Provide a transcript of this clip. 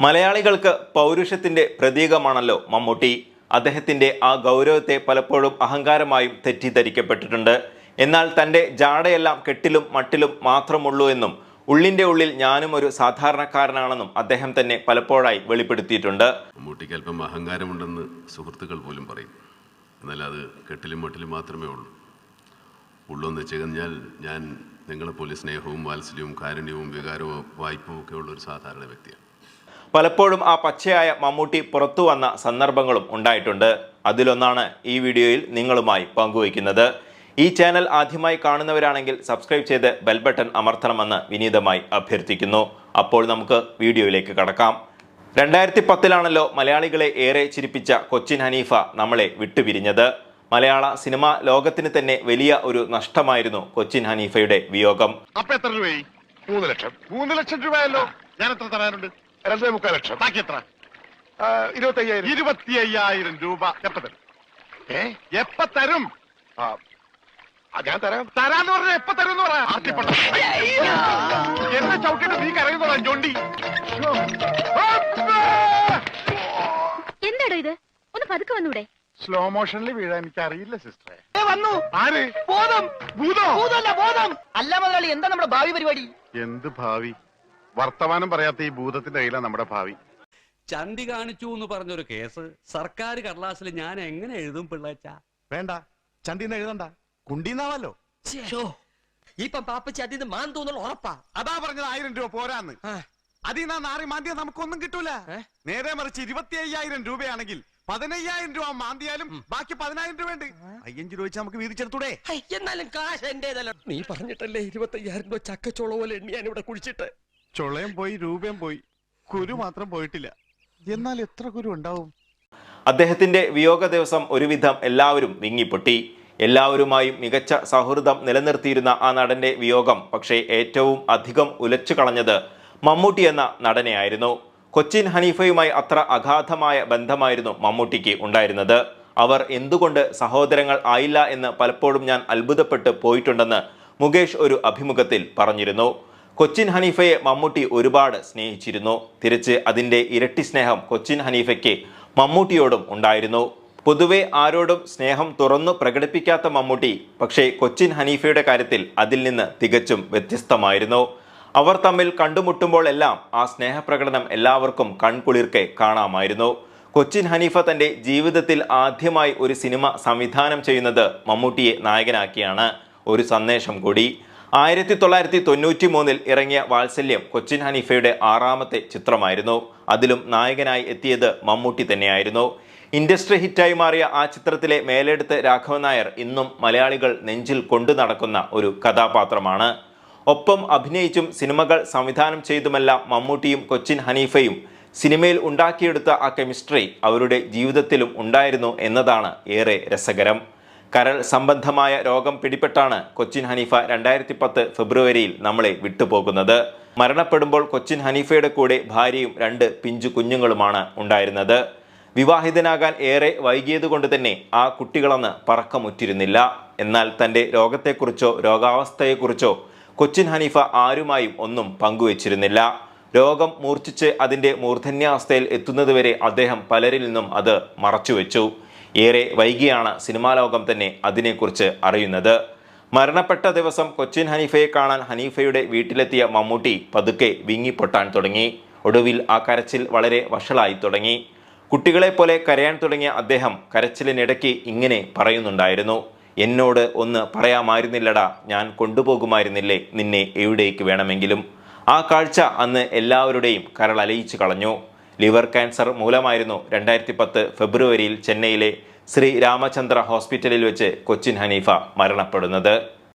മലയാളികൾക്ക് പൗരുഷത്തിന്റെ പ്രതീകമാണല്ലോ മമ്മൂട്ടി. അദ്ദേഹത്തിന്റെ ആ ഗൗരവത്തെ പലപ്പോഴും അഹങ്കാരമായും തെറ്റിദ്ധരിക്കപ്പെട്ടിട്ടുണ്ട്. എന്നാൽ തന്റെ ജാടയെല്ലാം കെട്ടിലും മട്ടിലും മാത്രമുള്ളൂ എന്നും ഉള്ളിന്റെ ഉള്ളിൽ ഞാനും ഒരു സാധാരണക്കാരനാണെന്നും അദ്ദേഹം തന്നെ പലപ്പോഴായി വെളിപ്പെടുത്തിയിട്ടുണ്ട്. മമ്മൂട്ടിക്ക് അല്പം അഹങ്കാരമുണ്ടെന്ന് സുഹൃത്തുക്കൾ പോലും പറയും. എന്നാൽ അത് കെട്ടിലും മട്ടിലും മാത്രമേ ഉള്ളൂ. ഉള്ളെന്ന് വെച്ച് കഴിഞ്ഞാൽ ഞാൻ നിങ്ങളെപ്പോലെ സ്നേഹവും വാത്സല്യവും കാരുണ്യവും വികാരവും വായ്പവും ഒക്കെ ഉള്ള ഒരു സാധാരണ വ്യക്തിയാണ്. പലപ്പോഴും ആ പച്ചയായ മമ്മൂട്ടി പുറത്തു വന്ന സന്ദർഭങ്ങളും ഉണ്ടായിട്ടുണ്ട്. അതിലൊന്നാണ് ഈ വീഡിയോയിൽ നിങ്ങളുമായി പങ്കുവയ്ക്കുന്നത്. ഈ ചാനൽ ആദ്യമായി കാണുന്നവരാണെങ്കിൽ സബ്സ്ക്രൈബ് ചെയ്ത് ബെൽ ബട്ടൺ അമർത്തണമെന്ന് വിനീതമായി അഭ്യർത്ഥിക്കുന്നു. അപ്പോൾ നമുക്ക് വീഡിയോയിലേക്ക് കടക്കാം. രണ്ടായിരത്തി പത്തിലാണല്ലോ മലയാളികളെ ഏറെ ചിരിപ്പിച്ച കൊച്ചിൻ ഹനീഫ നമ്മളെ വിട്ടുപിരിഞ്ഞത്. മലയാള സിനിമ ലോകത്തിന് തന്നെ വലിയ ഒരു നഷ്ടമായിരുന്നു കൊച്ചിൻ ഹനീഫയുടെ വിയോഗം. അപ്പൊ എത്ര രൂപയായി? മൂന്ന് ലക്ഷം. മൂന്ന് ലക്ഷം രൂപയല്ലോ. ഞാൻ എത്ര തരാനുണ്ട്? രണ്ടേ മുക്കാൽ ലക്ഷം. ബാക്കി എത്ര? ഇരുപത്തി അയ്യായിരം ഇരുപത്തി അയ്യായിരം രൂപ. എപ്പ തരും? ഏ? എപ്പ തരും? ഞാൻ തരാന്ന് പറഞ്ഞ എപ്പ തരും എന്ന് പറയാം ആർത്തിപ്പെട്ട എന്നെ ചവിട്ടിട്ട് നീ കരയുന്നതാ ജോണ്ടി എന്താടോ ഇത്? ഒന്ന് പതുക്കെ വന്നൂടെ. സ്ലോ മോഷനിൽ വീഴാൻ എനിക്ക് അറിയില്ല സിസ്റ്ററെ വന്നു. ആര്? ബോധം. ഭൂതോ ഭൂതമല്ല ബോധം. അല്ല മുതലാളി എന്താ നമ്മുടെ ഭാവി പരിപാടി? എന്ത് ഭാവി? വർത്തമാനം പറയാത്ത ഈ ഭൂതത്തിന്റെ കയ്യിലാണ് നമ്മുടെ ഭാവി. ചന്തി കാണിച്ചു എന്ന് പറഞ്ഞൊരു കേസ് സർക്കാർ കടലാസിൽ ഞാൻ എങ്ങനെ എഴുതും പിള്ളേച്ച? വേണ്ട. ചണ്ടിന്ന് എഴുതണ്ട. കുണ്ടിന്നാവല്ലോ ഇപ്പം പാപ്പച്ചി അതിന് മാൻ തോന്നുള്ള ഉറപ്പാ. അതാ പറഞ്ഞത് ആയിരം രൂപ പോരാന്ന്. അതിൽ നിന്നാ നാറി മാന്തിയ നമുക്കൊന്നും കിട്ടൂല. നേരെ മറിച്ച് ഇരുപത്തി അയ്യായിരം രൂപയാണെങ്കിൽ പതിനയ്യായിരം രൂപ മാന്തിയാലും ബാക്കി പതിനായിരം രൂപ ഉണ്ട് അയ്യഞ്ചു രൂപ വെച്ച് നമുക്ക് വീതിച്ചെടുത്തൂടെ. എന്നാലും കാശ് എന്റേതല്ല. നീ പറഞ്ഞിട്ടല്ലേ ഇരുപത്തയ്യായിരം രൂപ ചക്കച്ചോളം പോലെ എണ്ണിയാൻ ഇവിടെ കുഴിച്ചിട്ട്? ചുളയും പോയി രൂപയും പോയി. കുരു മാത്രം പോയിട്ടില്ല. എന്നാൽ എത്ര കുരു ഉണ്ടാവും? അദ്ദേഹത്തിന്റെ വിയോഗ ദിവസം ഒരുവിധം എല്ലാവരും വിങ്ങിപ്പൊട്ടി എല്ലാവരുമായും മികച്ച സൗഹൃദം നിലനിർത്തിയിരുന്ന ആ നടന്റെ വിയോഗം പക്ഷേ ഏറ്റവും അധികം ഉലച്ചു കളഞ്ഞത് മമ്മൂട്ടി എന്ന നടനെയായിരുന്നു. കൊച്ചിൻ ഹനീഫയുമായി അത്ര അഗാധമായ ബന്ധമായിരുന്നു മമ്മൂട്ടിക്ക് ഉണ്ടായിരുന്നത്. അവർ എന്തുകൊണ്ട് സഹോദരങ്ങൾ ആയില്ല എന്ന് പലപ്പോഴും ഞാൻ അത്ഭുതപ്പെട്ട് പോയിട്ടുണ്ടെന്ന് മുകേഷ് ഒരു അഭിമുഖത്തിൽ പറഞ്ഞിരുന്നു. കൊച്ചിൻ ഹനീഫയെ മമ്മൂട്ടി ഒരുപാട് സ്നേഹിച്ചിരുന്നു. തിരിച്ച് അതിന്റെ ഇരട്ടി സ്നേഹം കൊച്ചിൻ ഹനീഫയ്ക്ക് മമ്മൂട്ടിയോടും ഉണ്ടായിരുന്നു. പൊതുവെ ആരോടും സ്നേഹം തുറന്നു പ്രകടിപ്പിക്കാത്ത മമ്മൂട്ടി പക്ഷേ കൊച്ചിൻ ഹനീഫയുടെ കാര്യത്തിൽ അതിൽ നിന്ന് തികച്ചും വ്യത്യസ്തമായിരുന്നു. അവർ തമ്മിൽ കണ്ടുമുട്ടുമ്പോൾ എല്ലാം ആ സ്നേഹപ്രകടനം എല്ലാവർക്കും കൺകുളിർക്കെ കാണാമായിരുന്നു. കൊച്ചിൻ ഹനീഫ തന്റെ ജീവിതത്തിൽ ആദ്യമായി ഒരു സിനിമ സംവിധാനം ചെയ്യുന്നത് മമ്മൂട്ടിയെ നായകനാക്കിയാണ്. ഒരു സന്ദേശം കൂടി. ആയിരത്തി തൊള്ളായിരത്തി തൊണ്ണൂറ്റി മൂന്നിൽ ഇറങ്ങിയ വാത്സല്യം കൊച്ചിൻ ഹനീഫയുടെ ആറാമത്തെ ചിത്രമായിരുന്നു. അതിലും നായകനായി എത്തിയത് മമ്മൂട്ടി തന്നെയായിരുന്നു. ഇൻഡസ്ട്രി ഹിറ്റായി മാറിയ ആ ചിത്രത്തിലെ മേലെടുത്ത് രാഘവൻ നായർ ഇന്നും മലയാളികൾ നെഞ്ചിൽ കൊണ്ടു നടക്കുന്ന ഒരു കഥാപാത്രമാണ്. ഒപ്പം അഭിനയിച്ചും സിനിമകൾ സംവിധാനം ചെയ്തുമെല്ലാം മമ്മൂട്ടിയും കൊച്ചിൻ ഹനീഫയും സിനിമയിൽ ഉണ്ടാക്കിയെടുത്ത ആ കെമിസ്ട്രി അവരുടെ ജീവിതത്തിലും ഉണ്ടായിരുന്നു എന്നതാണ് ഏറെ രസകരം. കരൾ സംബന്ധമായ രോഗം പിടിപെട്ടാണ് കൊച്ചിൻ ഹനീഫ രണ്ടായിരത്തി പത്ത് ഫെബ്രുവരിയിൽ നമ്മളെ വിട്ടുപോകുന്നത്. മരണപ്പെടുമ്പോൾ കൊച്ചിൻ ഹനീഫയുടെ കൂടെ ഭാര്യയും രണ്ട് പിഞ്ചു കുഞ്ഞുങ്ങളുമാണ് ഉണ്ടായിരുന്നത്. വിവാഹിതനാകാൻ ഏറെ വൈകിയതുകൊണ്ട് തന്നെ ആ കുട്ടികളെന്ന് പറക്കമുറ്റിരുന്നില്ല. എന്നാൽ തന്റെ രോഗത്തെക്കുറിച്ചോ രോഗാവസ്ഥയെക്കുറിച്ചോ കൊച്ചിൻ ഹനീഫ ആരുമായും ഒന്നും പങ്കുവച്ചിരുന്നില്ല. രോഗം മൂർച്ഛിച്ച് അതിന്റെ മൂർധന്യാവസ്ഥയിൽ എത്തുന്നതുവരെ അദ്ദേഹം പലരിൽ നിന്നും അത് മറച്ചുവെച്ചു. ഏറെ വൈകിയാണ് സിനിമാ ലോകം തന്നെ അതിനെക്കുറിച്ച് അറിയുന്നത്. മരണപ്പെട്ട ദിവസം കൊച്ചിൻ ഹനീഫയെ കാണാൻ ഹനീഫയുടെ വീട്ടിലെത്തിയ മമ്മൂട്ടി പതുക്കെ വിങ്ങിപ്പൊട്ടാൻ തുടങ്ങി. ഒടുവിൽ ആ കരച്ചിൽ വളരെ വഷളായി തുടങ്ങി. കുട്ടികളെ പോലെ കരയാൻ തുടങ്ങിയ അദ്ദേഹം കരച്ചിലിനിടയ്ക്ക് ഇങ്ങനെ പറയുന്നുണ്ടായിരുന്നു. എന്നോട് ഒന്ന് പറയാമായിരുന്നില്ലടാ ഞാൻ കൊണ്ടുപോകുമായിരുന്നില്ലേ നിന്നെ എവിടേക്ക് വേണമെങ്കിലും? ആ കാഴ്ച അന്ന് എല്ലാവരുടെയും കരളലയിച്ചു കളഞ്ഞു. ലിവർ ക്യാൻസർ മൂലമായിരുന്നു രണ്ടായിരത്തി പത്ത് ഫെബ്രുവരിയിൽ ചെന്നൈയിലെ ശ്രീ രാമചന്ദ്ര ഹോസ്പിറ്റലിൽ വെച്ച് കൊച്ചിൻ ഹനീഫ മരണപ്പെടുന്നത്.